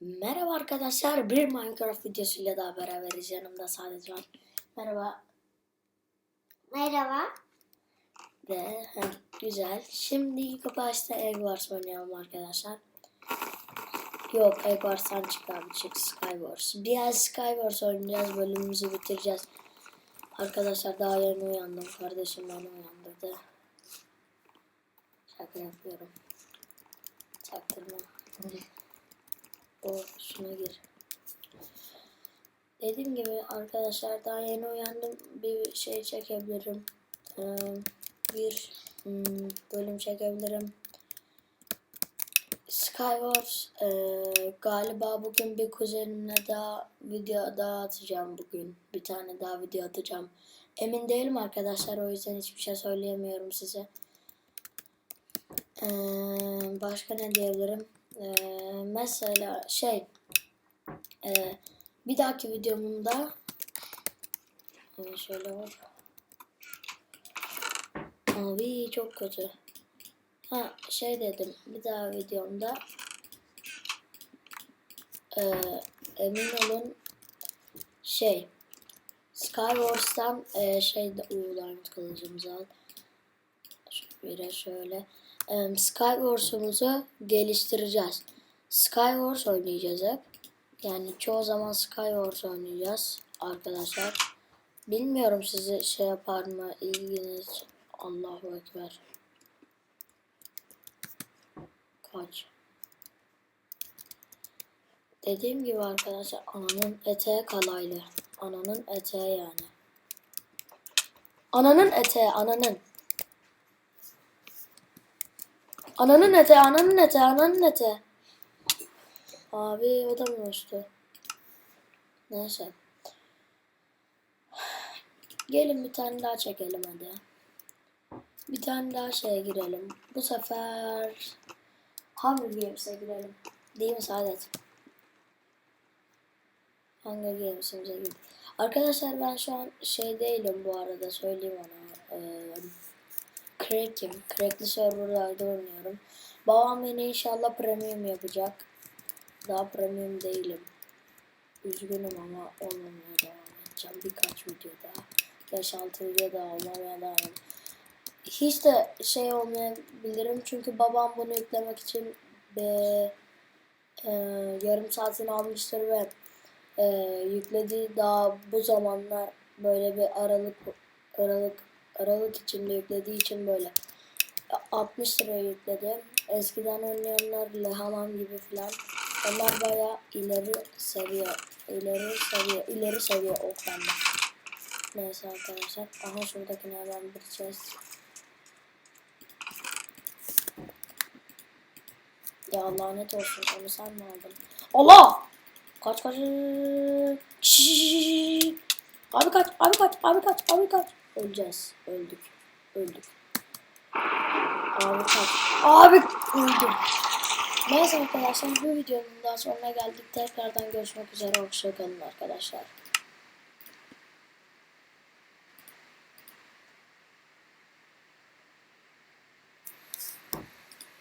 Merhaba arkadaşlar, bir Minecraft videosuyla daha beraberiz. Yanımda sadece var. Merhaba. Merhaba. Ve heh, güzel. Şimdi başta Egg Wars oynayalım arkadaşlar. Yok, Egg Wars'tan çık abi, çık Skywars. Biraz Skywars oynayacağız, bölümümüzü bitireceğiz. Arkadaşlar daha yeni uyandım. Kardeşim beni uyandırdı. Şaka yapıyorum. Çaktırma. O şuna gir. Dediğim gibi arkadaşlar daha yeni uyandım. Bir şey çekebilirim. Ee, bir hmm, bölüm çekebilirim. Skywars e, galiba bugün bir kuzenimle daha video daha atacağım bugün. Bir tane daha video atacağım. Emin değilim arkadaşlar o yüzden hiçbir şey söyleyemiyorum size. Ee, başka ne diyebilirim? Ee, mesela şey e, bir dahaki videomda Ee, şöyle var. Abi çok kötü. Ha şey dedim bir daha videomda e, emin olun şey Skywars'tan e, şey de uyularımız kılıcımızı al. Şöyle şöyle. E, Skywars'umuzu geliştireceğiz. Skywars oynayacağız hep. Yani çoğu zaman Skywars oynayacağız arkadaşlar. Bilmiyorum sizi şey yapar mı ilginiz. Allahu Ekber. Kaç. Dediğim gibi arkadaşlar ananın eteği kalaylı. Ananın eteği yani. Ananın eteği ananın. Ananın eteği ananın eteği ananın eteği. Abi o da mı uçtu? Neyse. Gelin bir tane daha çekelim hadi. Bir tane daha şeye girelim. Bu sefer Hunger Games'e girelim. Değil mi Saadet? Hunger Games'imize gidelim. Arkadaşlar ben şu an şey değilim bu arada söyleyeyim ona. Ee, Crack'im. Crack'li serverlarda oynuyorum. Babam beni inşallah premium yapacak. Daha premium değilim. Üzgünüm ama olmamaya devam edeceğim. Birkaç video daha. 5-6 video daha olmamaya devam. Hiç de şey olmayabilirim çünkü babam bunu yüklemek için e, e, yarım saatini almıştır ve e, yüklediği daha bu zamanlar böyle bir aralık aralık aralık içinde yüklediği için böyle 60 liraya yükledi. Eskiden oynayanlar Lehaman gibi falan. Onlar baya ileri seviye, ileri seviye, ileri seviye ok bende. Neyse arkadaşlar. Aha şuradakine hemen chest. Ya lanet olsun onu sen mi aldın? Allah! Kaç kaç. Abi kaç, abi kaç, abi kaç, abi kaç. Öleceğiz. Öldük. Öldük. Abi kaç. Abi öldüm. Neyse arkadaşlar bu videonun daha sonuna geldik. Tekrardan görüşmek üzere. Hoşçakalın arkadaşlar.